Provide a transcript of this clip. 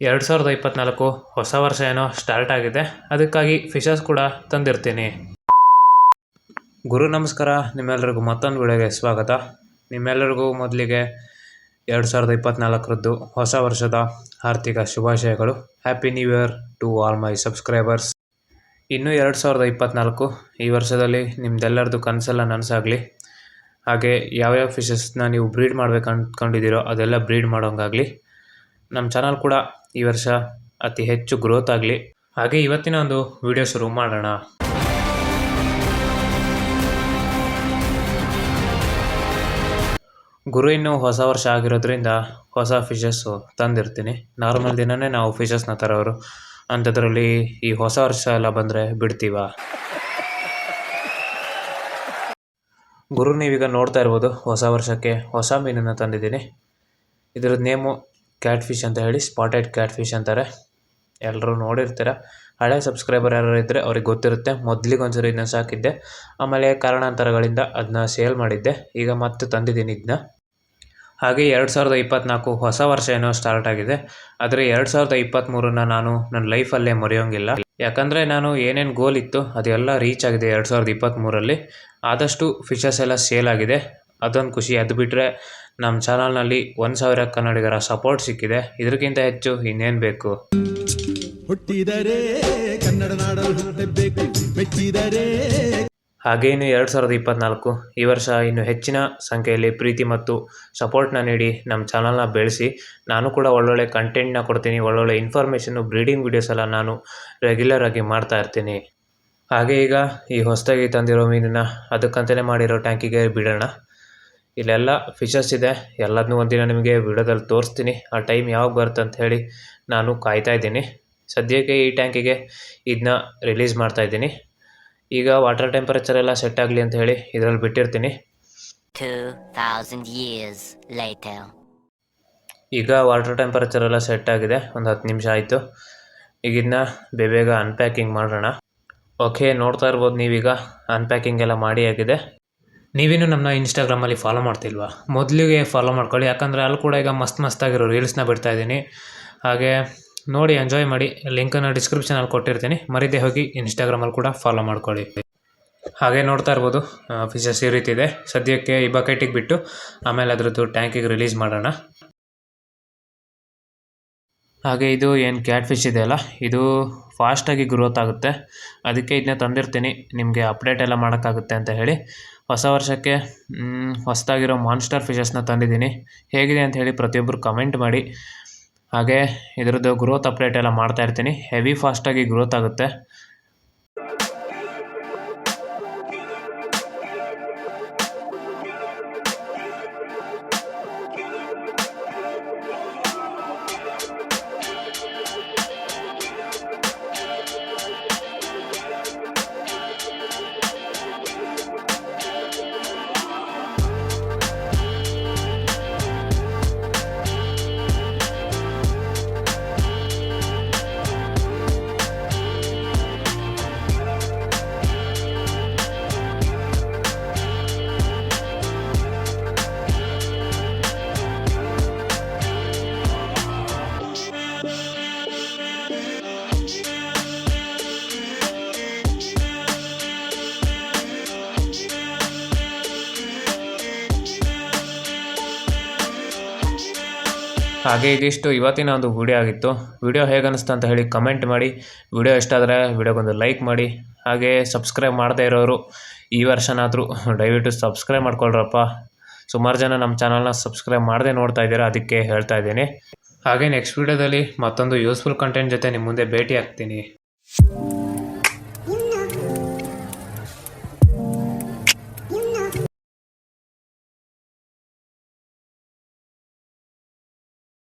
ಎರಡು ಸಾವಿರದ ಇಪ್ಪತ್ತ್ನಾಲ್ಕು ಹೊಸ ವರ್ಷ ಏನೋ ಸ್ಟಾರ್ಟ್ ಆಗಿದೆ. ಅದಕ್ಕಾಗಿ ಫಿಶಸ್ ಕೂಡ ತಂದಿರ್ತೀನಿ. ಗುರು ನಮಸ್ಕಾರ ನಿಮ್ಮೆಲ್ಲರಿಗೂ ಮತ್ತೊಂದು ವಿಡಿಯೋಗೆ ಸ್ವಾಗತ. ನಿಮ್ಮೆಲ್ಲರಿಗೂ ಮೊದಲಿಗೆ ಎರಡು ಸಾವಿರದ ಇಪ್ಪತ್ನಾಲ್ಕರದ್ದು ಹೊಸ ವರ್ಷದ ಆರ್ಥಿಕ ಶುಭಾಶಯಗಳು. Happy new year to all my subscribers ಇನ್ನೂ ಎರಡು ಸಾವಿರದ ಇಪ್ಪತ್ತ್ನಾಲ್ಕು ಈ ವರ್ಷದಲ್ಲಿ ನಿಮ್ದೆಲ್ಲರದ್ದು ಕನಸೆಲ್ಲ ನನಸಾಗಲಿ. ಹಾಗೆ ಯಾವ್ಯಾವ ಫಿಶಸ್ನ ನೀವು ಬ್ರೀಡ್ ಮಾಡ್ಬೇಕು ಅಂದ್ಕೊಂಡಿದ್ದೀರೋ ಅದೆಲ್ಲ ಬ್ರೀಡ್ ಮಾಡೋಂಗಾಗಲಿ. ನಮ್ಮ ಚಾನಲ್ ಕೂಡ ಈ ವರ್ಷ ಅತಿ ಹೆಚ್ಚು ಗ್ರೋತ್ ಆಗಲಿ. ಹಾಗೆ ಇವತ್ತಿನ ಒಂದು ವಿಡಿಯೋ ಶುರು ಮಾಡೋಣ. ಗುರು ಇನ್ನು ಹೊಸ ವರ್ಷ ಆಗಿರೋದ್ರಿಂದ ಹೊಸ ಫಿಶಸ್ಸು ತಂದಿರ್ತೀನಿ. ನಾರ್ಮಲ್ ದಿನನೇ ನಾವು ಫಿಶಸ್ನ ತರೋರು. ಅಂಥದ್ರಲ್ಲಿ ಈ ಹೊಸ ವರ್ಷ ಎಲ್ಲ ಬಂದರೆ ಬಿಡ್ತೀವ? ಗುರು, ನೀವೀಗ ನೋಡ್ತಾ ಇರ್ಬೋದು ಹೊಸ ವರ್ಷಕ್ಕೆ ಹೊಸ ಮೀನನ್ನು ತಂದಿದ್ದೀನಿ. ಇದರ ನೇಮು ಕ್ಯಾಟ್ ಫಿಶ್ ಅಂತ ಹೇಳಿ ಸ್ಪಾಟೆಡ್ ಕ್ಯಾಟ್ ಫಿಶ್ ಅಂತಾರೆ. ಎಲ್ಲರೂ ನೋಡಿರ್ತೀರ. ಹಳೆ ಸಬ್ಸ್ಕ್ರೈಬರ್ ಯಾರು ಇದ್ದರೆ ಅವ್ರಿಗೆ ಗೊತ್ತಿರುತ್ತೆ. ಮೊದಲಿಗೆ ಒಂದ್ಸರಿ ಇದನ್ನ ಸಾಕಿದ್ದೆ ಆಮೇಲೆ ಕಾರಣಾಂತರಗಳಿಂದ ಅದನ್ನ ಸೇಲ್ ಮಾಡಿದ್ದೆ. ಈಗ ಮತ್ತೆ ತಂದಿದ್ದೀನಿ ಇದನ್ನ ಹಾಗೆ ಎರಡು ಸಾವಿರದ ಇಪ್ಪತ್ತ್ನಾಲ್ಕು ಹೊಸ ವರ್ಷ ಏನೋ ಸ್ಟಾರ್ಟ್ ಆಗಿದೆ. ಆದರೆ ಎರಡು ಸಾವಿರದ ಇಪ್ಪತ್ತ್ಮೂರನ್ನ ನಾನು ನನ್ನ ಲೈಫಲ್ಲೇ ಮರೆಯೋಂಗಿಲ್ಲ. ಯಾಕಂದರೆ ನಾನು ಏನೇನು ಗೋಲ್ ಇತ್ತು ಅದೆಲ್ಲ ರೀಚ್ ಆಗಿದೆ ಎರಡು ಸಾವಿರದ ಇಪ್ಪತ್ತ್ಮೂರಲ್ಲಿ ಆದಷ್ಟು ಫಿಶಸ್ ಎಲ್ಲ ಸೇಲ್ ಆಗಿದೆ. ಅದೊಂದು ಖುಷಿ ಅದು ಬಿಟ್ಟರೆ ನಮ್ಮ ಚಾನಲ್ನಲ್ಲಿ ಒಂದು ಸಾವಿರ ಕನ್ನಡಿಗರ ಸಪೋರ್ಟ್ ಸಿಕ್ಕಿದೆ. ಇದಕ್ಕಿಂತ ಹೆಚ್ಚು ಇನ್ನೇನು ಬೇಕು? ಹುಟ್ಟಿದರೆ ಕನ್ನಡ ಮೆಚ್ಚಿದರೆ ಹಾಗೆ ಇನ್ನು ಎರಡು ಸಾವಿರದ ಇಪ್ಪತ್ತ್ನಾಲ್ಕು ಈ ವರ್ಷ ಇನ್ನು ಹೆಚ್ಚಿನ ಸಂಖ್ಯೆಯಲ್ಲಿ ಪ್ರೀತಿ ಮತ್ತು ಸಪೋರ್ಟ್ನ ನೀಡಿ ನಮ್ಮ ಚಾನಲ್ನ ಬೆಳೆಸಿ. ನಾನು ಕೂಡ ಒಳ್ಳೊಳ್ಳೆ ಕಂಟೆಂಟ್ನ ಕೊಡ್ತೀನಿ ಒಳ್ಳೊಳ್ಳೆ ಇನ್ಫಾರ್ಮೇಷನ್ನು ಬ್ರೀಡಿಂಗ್ ವೀಡಿಯೋಸ್ ಎಲ್ಲ ನಾನು ರೆಗ್ಯುಲರ್ ಆಗಿ ಮಾಡ್ತಾ ಇರ್ತೀನಿ. ಹಾಗೆ ಈಗ ಈ ಹೊಸದಾಗಿ ತಂದಿರೋ ಮೀನನ್ನು ಅದಕ್ಕಂತಲೇ ಮಾಡಿರೋ ಟ್ಯಾಂಕಿಗೆ ಬಿಡೋಣ. ಇಲ್ಲೆಲ್ಲ ಫಿಶಸ್ ಇದೆ. ಎಲ್ಲದನ್ನೂ ಒಂದಿನ ನಿಮಗೆ ವಿಡಿಯೋದಲ್ಲಿ ತೋರಿಸ್ತೀನಿ. ಆ ಟೈಮ್ ಯಾವಾಗ ಬರುತ್ತೆ ಅಂತ ಹೇಳಿ ನಾನು ಕಾಯ್ತಾ ಇದ್ದೀನಿ. ಸದ್ಯಕ್ಕೆ ಈ ಟ್ಯಾಂಕಿಗೆ ಇದನ್ನ ರಿಲೀಸ್ ಮಾಡ್ತಾ ಇದ್ದೀನಿ. ಈಗ ವಾಟರ್ ಟೆಂಪರೇಚರ್ ಎಲ್ಲ ಸೆಟ್ ಆಗಲಿ ಅಂತ ಹೇಳಿ ಇದರಲ್ಲಿ ಬಿಟ್ಟಿರ್ತೀನಿ. 2000 years later. ಈಗ ವಾಟರ್ ಟೆಂಪರೇಚರ್ ಎಲ್ಲ ಸೆಟ್ ಆಗಿದೆ. ಒಂದು ಹತ್ತು ನಿಮಿಷ ಆಯಿತು. ಈಗ ಇದನ್ನ ಬೇಬೇಗ ಅನ್ಪ್ಯಾಕಿಂಗ್ ಮಾಡೋಣ. ಓಕೆ ನೋಡ್ತಾ ಇರ್ಬೋದು ನೀವೀಗ. ಅನ್ಪ್ಯಾಕಿಂಗ್ ಎಲ್ಲ ಮಾಡಿ ಆಗಿದೆ. ನೀವೇನು ನಮ್ಮನ್ನ ಇನ್ಸ್ಟಾಗ್ರಾಮಲ್ಲಿ ಫಾಲೋ ಮಾಡ್ತಿಲ್ವಾ? ಮೊದಲಿಗೆ ಫಾಲೋ ಮಾಡ್ಕೊಳ್ಳಿ. ಯಾಕಂದರೆ ಅಲ್ಲಿ ಕೂಡ ಈಗ ಮಸ್ತ್ ಮಸ್ತಾಗಿರೋ ರೀಲ್ಸ್ನ ಬಿಡ್ತಾ ಇದ್ದೀನಿ. ಹಾಗೆ ನೋಡಿ ಎಂಜಾಯ್ ಮಾಡಿ. ಲಿಂಕನ್ನು ಡಿಸ್ಕ್ರಿಪ್ಷನಲ್ಲಿ ಕೊಟ್ಟಿರ್ತೀನಿ. ಮರಿದೇ ಹೋಗಿ ಇನ್ಸ್ಟಾಗ್ರಾಮಲ್ಲಿ ಕೂಡ ಫಾಲೋ ಮಾಡ್ಕೊಳ್ಳಿ. ಹಾಗೆ ನೋಡ್ತಾ ಇರ್ಬೋದು. ಫಿಶಸ್ ಈ ರೀತಿ ಇದೆ. ಸದ್ಯಕ್ಕೆ ಈ ಬಕೆಟಿಗೆ ಬಿಟ್ಟು ಆಮೇಲೆ ಅದರದ್ದು ಟ್ಯಾಂಕಿಗೆ ರಿಲೀಸ್ ಮಾಡೋಣ. ಹಾಗೆ ಇದು ಏನು ಕ್ಯಾಟ್ ಫಿಶ್ ಇದೆಯಲ್ಲ ಇದು ಫಾಸ್ಟಾಗಿ ಗ್ರೋತ್ ಆಗುತ್ತೆ. ಅದಕ್ಕೆ ಇದನ್ನ ತಂದಿರ್ತೀನಿ, ನಿಮಗೆ ಅಪ್ಡೇಟ್ ಎಲ್ಲ ಮಾಡೋಕ್ಕಾಗುತ್ತೆ ಅಂತ ಹೇಳಿ. ಹೊಸ ವರ್ಷಕ್ಕೆ ಹೊಸದಾಗಿರೋ ಮಾನ್ಸ್ಟರ್ ಫಿಶಸ್ನ ತಂದಿದ್ದೀನಿ. ಹೇಗಿದೆ ಅಂತ ಹೇಳಿ ಪ್ರತಿಯೊಬ್ಬರು ಕಮೆಂಟ್ ಮಾಡಿ. ಹಾಗೆ ಇದರದ್ದು ಗ್ರೋತ್ ಅಪ್ಡೇಟ್ ಎಲ್ಲ ಮಾಡ್ತಾಯಿರ್ತೀನಿ ಹೆವಿ ಫಾಸ್ಟಾಗಿ ಗ್ರೋತ್ ಆಗುತ್ತೆ. ಹಾಗೆ ಇದಿಷ್ಟು ಇವತ್ತಿನ ಒಂದು ವಿಡಿಯೋ ಆಗಿತ್ತು. ವಿಡಿಯೋ ಹೇಗೆ ಅನಿಸ್ತು ಅಂತ ಹೇಳಿ ಕಮೆಂಟ್ ಮಾಡಿ. ವಿಡಿಯೋ ಇಷ್ಟ ಆದರೆ ವಿಡಿಯೋಗೊಂದು ಲೈಕ್ ಮಾಡಿ. ಹಾಗೆ ಸಬ್ಸ್ಕ್ರೈಬ್ ಮಾಡದೇ ಇರೋರು ಈ ವರ್ಷನಾದರೂ ದಯವಿಟ್ಟು ಸಬ್ಸ್ಕ್ರೈಬ್ ಮಾಡ್ಕೊಳ್ರಪ್ಪ. ಸುಮಾರು ಜನ ನಮ್ಮ ಚಾನಲ್ನ ಸಬ್ಸ್ಕ್ರೈಬ್ ಮಾಡದೆ ನೋಡ್ತಾ ಇದ್ದೀರಾ, ಅದಕ್ಕೆ ಹೇಳ್ತಾ ಇದ್ದೀನಿ. ಹಾಗೆ ನೆಕ್ಸ್ಟ್ ವಿಡಿಯೋದಲ್ಲಿ ಮತ್ತೊಂದು ಯೂಸ್ಫುಲ್ ಕಂಟೆಂಟ್ ಜೊತೆ ನಿಮ್ಮ ಮುಂದೆ ಭೇಟಿ ಆಗ್ತೀನಿ.